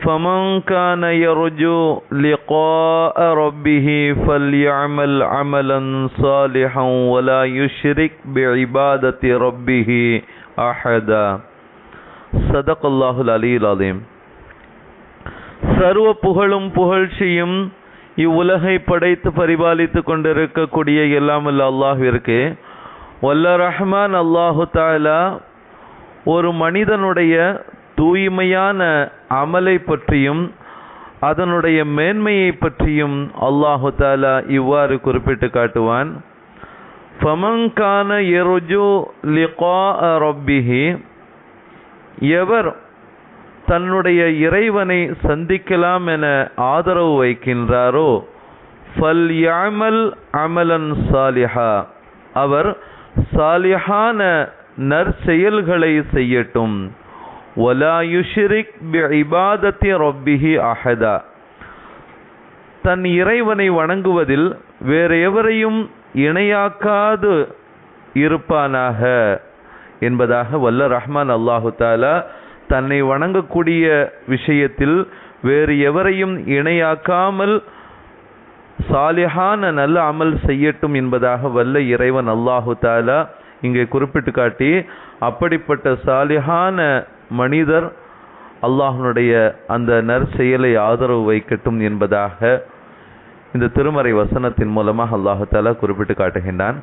فمن كان يرجو لقاء ربه فليعمل عملا صالحا ولا يشرك بعبادة ربه أحدا صدق الله العلي العظيم சர்வ புகழும் புகழ்ச்சியும் இவ்வுலகை படைத்து பரிபாலித்து கொண்டிருக்கக்கூடிய எல்லாமல்ல அல்லாஹ்விற்கு வல்ல ரஹ்மான் அல்லாஹு தாலா ஒரு மனிதனுடைய தூய்மையான அமலை பற்றியும் அதனுடைய மேன்மையை பற்றியும் அல்லாஹு தாலா இவ்வாறு குறிப்பிட்டு காட்டுவான். ஃபமங்கான எருஜு லிகா ரொப்பிஹி எவர் தன்னுடைய இறைவனை சந்திக்கலாம் என ஆதரவு வைக்கின்றாரோ ஃபல் யாமல் அமலன் சாலிஹா அவர் சாலிஹான நற்செயல்களை செய்யட்டும். வலா யுஷ்ரிக் பிஇபாதத்தி ரொப்பிஹி அஹதா தன் இறைவனை வணங்குவதில் வேறு எவரையும் இணையாக்காது இருப்பானாக என்பதாக வல்ல ரஹ்மான் அல்லாஹு தாலா தன்னை வணங்கக்கூடிய விஷயத்தில் வேறு எவரையும் இணையாக்காமல் சாலிஹான நல்ல அமல் செய்யட்டும் என்பதாக வல்ல இறைவன் அல்லாஹு தாலா இங்கே குறிப்பிட்டு காட்டி அப்படிப்பட்ட சாலிஹான மனிதர் அல்லாஹனுடைய அந்த நற்செயலை ஆதரவு வைக்கட்டும் என்பதாக இந்த திருமறை வசனத்தின் மூலமாக அல்லாஹால குறிப்பிட்டு காட்டுகின்றான்.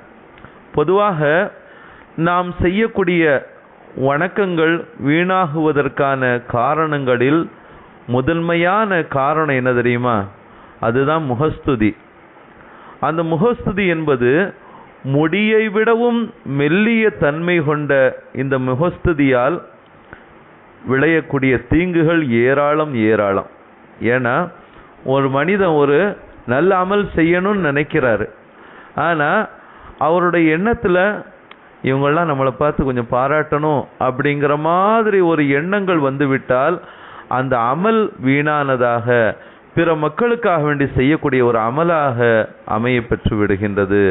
பொதுவாக நாம் செய்யக்கூடிய வணக்கங்கள் வீணாகுவதற்கான காரணங்களில் முதன்மையான காரணம் என்ன தெரியுமா? அதுதான் முகஸ்துதி. அந்த முகஸ்துதி என்பது முடியை விடவும் மெல்லிய தன்மை கொண்ட இந்த முகஸ்துதியால் விளையக்கூடிய தீங்குகள் ஏராளம் ஏராளம். ஏன்னா ஒரு மனிதன் ஒரு நல்ல அமல் செய்யணும்னு நினைக்கிறாரு. ஆனால் அவருடைய எண்ணத்தில் இவங்கெல்லாம் நம்மளை பார்த்து கொஞ்சம் பாராட்டணும் அப்படிங்கிற மாதிரி ஒரு எண்ணங்கள் வந்துவிட்டால் அந்த அமல் வீணானதாக பிற மக்களுக்காக வேண்டி செய்யக்கூடிய ஒரு அமலாக அமைய பெற்று விடுகின்றது.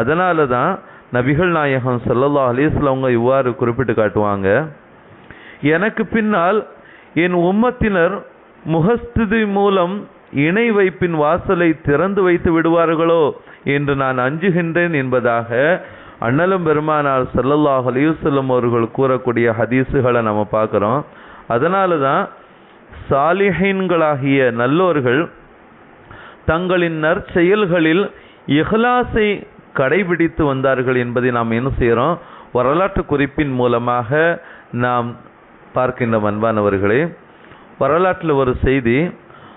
அதனால தான் நபிகள் நாயகம் சல்லல்லா அலிஸ்லவங்க இவ்வாறு குறிப்பிட்டு காட்டுவாங்க. எனக்கு பின்னால் என் உம்மத்தினர் முகஸ்துதி மூலம் இணை வைப்பின் வாசலை திறந்து வைத்து விடுவார்களோ என்று நான் அஞ்சுகின்றேன் என்பதாக அண்ணலும் பெருமானார் சல்லல்லாஹ் அலிவசல்லம் அவர்கள் கூறக்கூடிய ஹதீஸுகளை நம்ம பார்க்குறோம். அதனால தான் சாலிஹீன்களாகிய நல்லோர்கள் தங்களின் நற்செயல்களில் இஹ்லாஸை கடைபிடித்து வந்தார்கள் என்பதை நாம் என்ன செய்கிறோம்? வரலாற்று குறிப்பின் மூலமாக நாம் பார்க்கின்ற அன்பானவர்களே வரலாற்றில் ஒரு செய்தி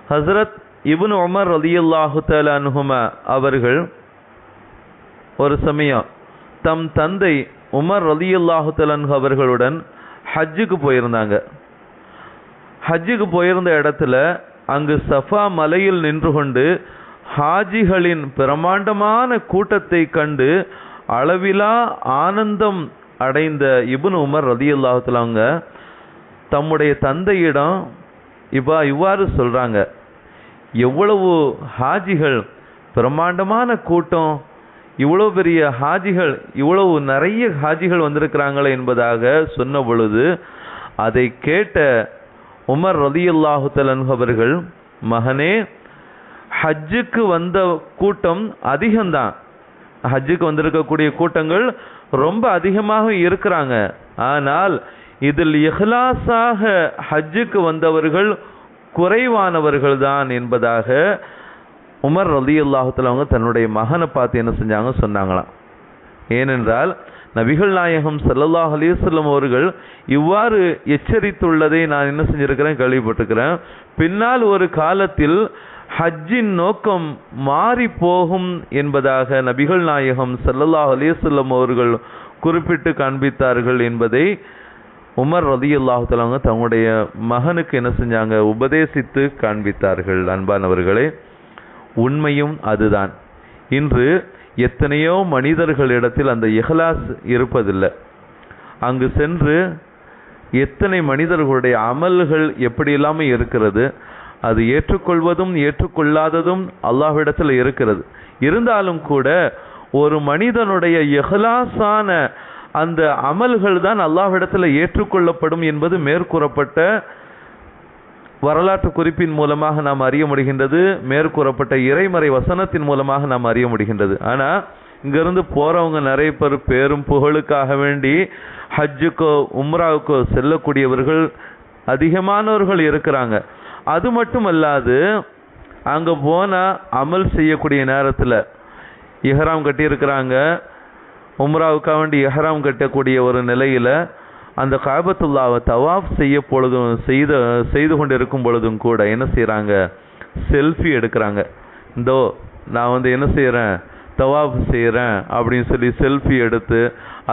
ஹசரத் இபுன் உமர் ரலியுல்லாஹு தஆலா அவர்கள் ஒரு சமயம் தம் தந்தை உமர் ரலியுல்லாஹு தலன்ஹு அவர்களுடன் ஹஜ்ஜுக்கு போயிருந்தாங்க. ஹஜ்ஜுக்கு போயிருந்த இடத்துல அங்கு சஃபா மலையில் நின்று கொண்டு ஹாஜிகளின் பிரமாண்டமான கூட்டத்தை கண்டு அளவிலா ஆனந்தம் அடைந்த இபுன் உமர் ரலியல்லாஹு அவங்க தம்முடைய தந்தையிடம் இவ்வா இவ்வாறு சொல்கிறாங்க எவ்வளவு ஹாஜிகள் பிரம்மாண்டமான கூட்டம் இவ்வளோ பெரிய ஹாஜிகள் இவ்வளவு நிறைய ஹாஜிகள் வந்திருக்கிறாங்களே என்பதாக சொன்ன பொழுது அதை கேட்ட உமர் ரலியல்லாஹு அவர்கள் மகனே ஹஜ்ஜுக்கு வந்த கூட்டம் அதிகம்தான். ஹஜ்ஜுக்கு வந்திருக்கக்கூடிய கூட்டங்கள் ரொம்ப அதிகமாக இருக்கிறாங்க. ஆனால் இதில் இஹ்லாஸாக ஹஜ்ஜுக்கு வந்தவர்கள் குறைவானவர்கள் தான் என்பதாக உமர் ரலி அவங்க தன்னுடைய மகனை பார்த்து என்ன செஞ்சாங்க சொன்னாங்களாம். ஏனென்றால் நபிகள் நாயகம் சல்லல்லாஹ் அலிவல்லம் அவர்கள் இவ்வாறு எச்சரித்துள்ளதை நான் என்ன செஞ்சிருக்கிறேன் கேள்விப்பட்டிருக்கிறேன். பின்னால் ஒரு காலத்தில் ஹஜ்ஜின் நோக்கம் மாறி போகும் என்பதாக நபிகள் நாயகம் சல்லல்லாஹ் அலிவல்லம் அவர்கள் குறிப்பிட்டு காண்பித்தார்கள் என்பதை உமர் ரதி அல்லாஹுத்தலவங்க தங்களுடைய மகனுக்கு என்ன செஞ்சாங்க? உபதேசித்து காண்பித்தார்கள் அன்பானவர்களே. உண்மையும் அதுதான். இன்று எத்தனையோ மனிதர்களிடத்தில் அந்த இஹ்லாஸ் இருப்பதில்லை. அங்கு சென்று எத்தனை மனிதர்களுடைய அமல்கள் எப்படி இல்லாமல் இருக்கிறது? அது ஏற்றுக்கொள்வதும் ஏற்றுக்கொள்ளாததும் அல்லாஹ்விடத்தில் இருக்கிறது. இருந்தாலும் கூட ஒரு மனிதனுடைய இஹ்லாஸான அந்த அமல்கள் தான் அல்லாஹ்விடத்தில் ஏற்றுக்கொள்ளப்படும் என்பது மேற்கூறப்பட்ட வரலாற்று குறிப்பின் மூலமாக நாம் அறிய முடிகின்றது மேற்கூறப்பட்ட இறைமறை வசனத்தின் மூலமாக நாம் அறிய முடிகின்றது. ஆனால் இங்கிருந்து போகிறவங்க நிறைய பேர் பேரும் புகழுக்காக வேண்டி ஹஜ்ஜுக்கோ உம்ராவுக்கோ செல்லக்கூடியவர்கள் அதிகமானவர்கள் இருக்கிறாங்க. அது மட்டும் அல்லாது அங்கே போனால் அமல் செய்யக்கூடிய நேரத்தில் இஹராம் கட்டியிருக்கிறாங்க உம்ராவுக்காக வேண்டி எஹராம் கட்டக்கூடிய ஒரு நிலையில் அந்த காபத்துல்லாவை தவாஃப் செய்ய பொழுதும் செய்த செய்து கொண்டு இருக்கும் பொழுதும் கூட என்ன செய்கிறாங்க செல்ஃபி எடுக்கிறாங்க. இந்தோ நான் வந்து என்ன செய்கிறேன் தவாஃப் செய்கிறேன் அப்படின்னு சொல்லி செல்ஃபி எடுத்து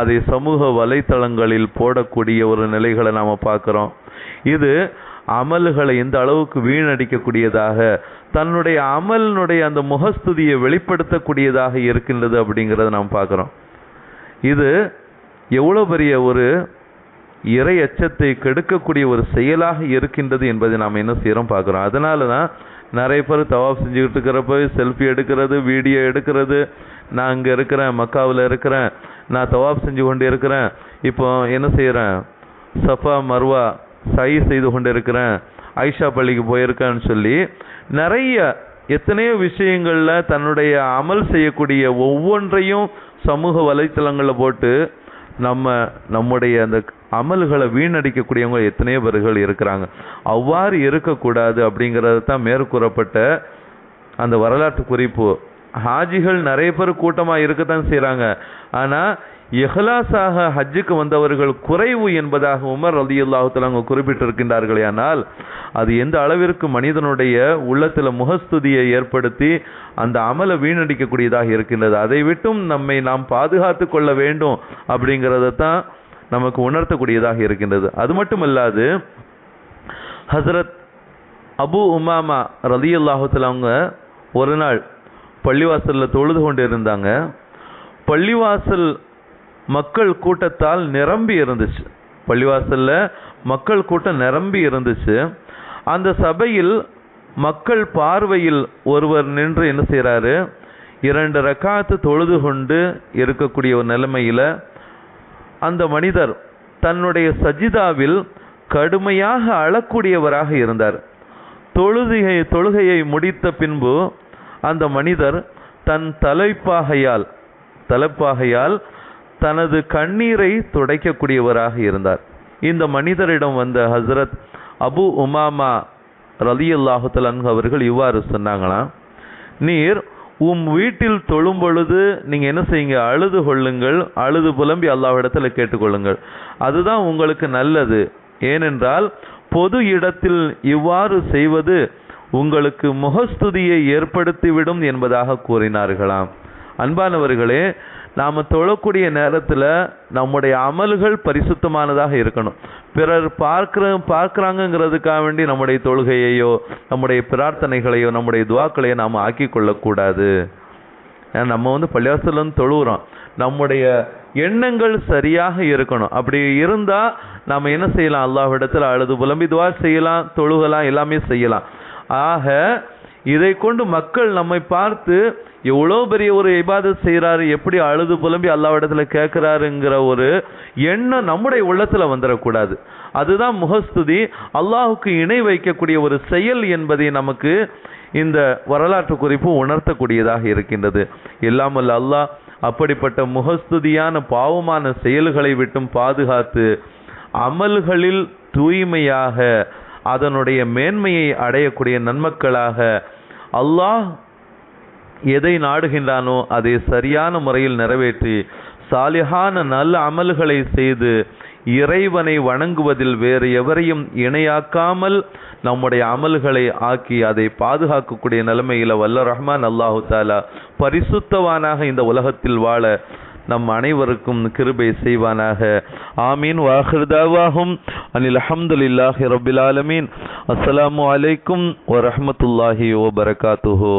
அதை சமூக வலைத்தளங்களில் போடக்கூடிய ஒரு நிலைகளை நாம் பார்க்குறோம். இது அமல்களை எந்த அளவுக்கு வீணடிக்கக்கூடியதாக தன்னுடைய அமலினுடைய அந்த முகஸ்துதியை வெளிப்படுத்தக்கூடியதாக இருக்கின்றது அப்படிங்கிறத நாம் பார்க்குறோம். இது எவ்வளோ பெரிய ஒரு இறை அச்சத்தை கெடுக்கக்கூடிய ஒரு செயலாக இருக்கின்றது என்பதை நாம் என்ன செய்கிறோம் பார்க்குறோம். அதனால தான் நிறைய பேர் தவாப் செஞ்சுக்கிட்டு இருக்கிறப்ப செல்ஃபி எடுக்கிறது வீடியோ எடுக்கிறது. நான் இங்கே இருக்கிறேன் மக்காவில் இருக்கிறேன். நான் தவாப் செஞ்சு கொண்டு இருக்கிறேன். இப்போ என்ன செய்கிறேன் சஃபா மர்வா சை செய்து கொண்டு இருக்கிறேன் ஐஷா பள்ளிக்கு போயிருக்கேன்னு சொல்லி நிறைய எத்தனையோ விஷயங்களில் தன்னுடைய அமல் செய்யக்கூடிய ஒவ்வொன்றையும் சமூக வலைத்தளங்களில் போட்டு நம்ம நம்முடைய அந்த அமல்களை வீணடிக்கக்கூடியவங்க எத்தனையோ பேர்கள் இருக்கிறாங்க. அவ்வாறு இருக்கக்கூடாது அப்படிங்கிறது தான் மேற்கூறப்பட்ட அந்த வரலாற்று குறிப்பு. ஹாஜிகள் நிறைய பேர் கூட்டமாக இருக்கத்தான் செய்கிறாங்க ஆனால் இஹ்லாஸாக ஹஜ்ஜுக்கு வந்தவர்கள் குறைவு என்பதாக உமர் அலி அல்லாஹுத்தலாங்க குறிப்பிட்டிருக்கின்றார்களே ஆனால் அது எந்த அளவிற்கு மனிதனுடைய உள்ளத்தில் முகஸ்துதியை ஏற்படுத்தி அந்த அமலை வீணடிக்கக்கூடியதாக இருக்கின்றது. அதை விட்டும் நம்மை நாம் பாதுகாத்து கொள்ள வேண்டும் அப்படிங்கிறத தான் நமக்கு உணர்த்தக்கூடியதாக இருக்கின்றது. அது மட்டுமல்லாது ஹசரத் அபு உமாமா ரலி அவங்க ஒரு நாள் பள்ளிவாசலில் தொழுது கொண்டு இருந்தாங்க பள்ளிவாசல் மக்கள் கூட்டத்தால் நிரம்பி இருந்துச்சு. பள்ளிவாசலில் மக்கள் கூட்டம் நிரம்பி இருந்துச்சு. அந்த சபையில் மக்கள் பார்வையில் ஒருவர் நின்று என்ன செய்கிறாரு இரண்டு ரக்காத்து தொழுது கொண்டு இருக்கக்கூடிய ஒரு நிலைமையில் அந்த மனிதர் தன்னுடைய சஜிதாவில் கடுமையாக அழக்கூடியவராக இருந்தார். தொழுகையை தொழுகையை முடித்த பின்பு அந்த மனிதர் தன் தலைப்பாகையால் தலைப்பாகையால் தனது கண்ணீரை துடைக்கக்கூடியவராக இருந்தார். இந்த மனிதரிடம் வந்த ஹசரத் அபு உமாமா ரலி அல்லாஹுத்தலன் அவர்கள் இவ்வாறு சொன்னாங்களாம் நீர் உம் வீட்டில் தொழும் பொழுது நீங்கள் என்ன செய்யுங்க அழுது கொள்ளுங்கள் அழுது புலம்பி அல்லாஹிடத்தில் கேட்டுக்கொள்ளுங்கள். அதுதான் உங்களுக்கு நல்லது. ஏனென்றால் பொது இடத்தில் இவ்வாறு செய்வது உங்களுக்கு முகஸ்துதியை ஏற்படுத்திவிடும் என்பதாக கூறினார்களாம். அன்பானவர்களே நாம் தொழக்கூடிய நேரத்தில் நம்முடைய அமல்கள் பரிசுத்தமானதாக இருக்கணும். பிறர் பார்க்குற பார்க்குறாங்கங்கிறதுக்காக வேண்டி நம்முடைய தொழுகையையோ நம்முடைய பிரார்த்தனைகளையோ நம்முடைய துவாக்களையோ நாம் ஆக்கி கொள்ளக்கூடாது. நம்ம வந்து பள்ளியாசலம் தொழுகிறோம். நம்முடைய எண்ணங்கள் சரியாக இருக்கணும். அப்படி இருந்தால் நாம் என்ன செய்யலாம்? அல்லாஹ்விடத்தில் அழுது புலம்பி துவா செய்யலாம் தொழுகலாம் எல்லாமே செய்யலாம். ஆக இதை கொண்டு மக்கள் நம்மை பார்த்து எவ்வளோ பெரிய ஒரு இபாதத் செய்கிறாரு எப்படி அழுது புலம்பி அல்லாவிடத்தில் கேட்குறாருங்கிற ஒரு எண்ணம் நம்முடைய உள்ளத்தில் வந்துடக்கூடாது அதுதான் முகஸ்துதி. அல்லாஹுக்கு இணை வைக்கக்கூடிய ஒரு செயல் என்பதை நமக்கு இந்த வரலாற்று குறிப்பு உணர்த்தக்கூடியதாக இருக்கின்றது. இல்லாமல் அல்லாஹ் அப்படிப்பட்ட முகஸ்துதியான பாவமான செயல்களை விட்டும் பாதுகாத்து அமல்களில் தூய்மையாக அதனுடைய மேன்மையை அடையக்கூடிய நன்மக்களாக அல்லாஹ் எதை நாடுகின்றானோ அதை சரியான முறையில் நிறைவேற்றி சாலிஹான நல்ல அமல்களை செய்து இறைவனை வணங்குவதில் வேறு எவரையும் இணையாக்காமல் நம்முடைய அமல்களை ஆக்கி அதை பாதுகாக்கக்கூடிய நிலைமையில் வல்ல ரஹ்மான் அல்லாஹு தாலா பரிசுத்தவானாக இந்த உலகத்தில் வாழ நம் அனைவருக்கும் கிருபை செய்வானாக. ஆமீன். வாஹிருதாவாகும் அனில் அஹமதுல்லாஹி ரபில் ஆலமீன். அஸ்ஸலாமு அலைக்கும் ஓ பரகாத்துஹோ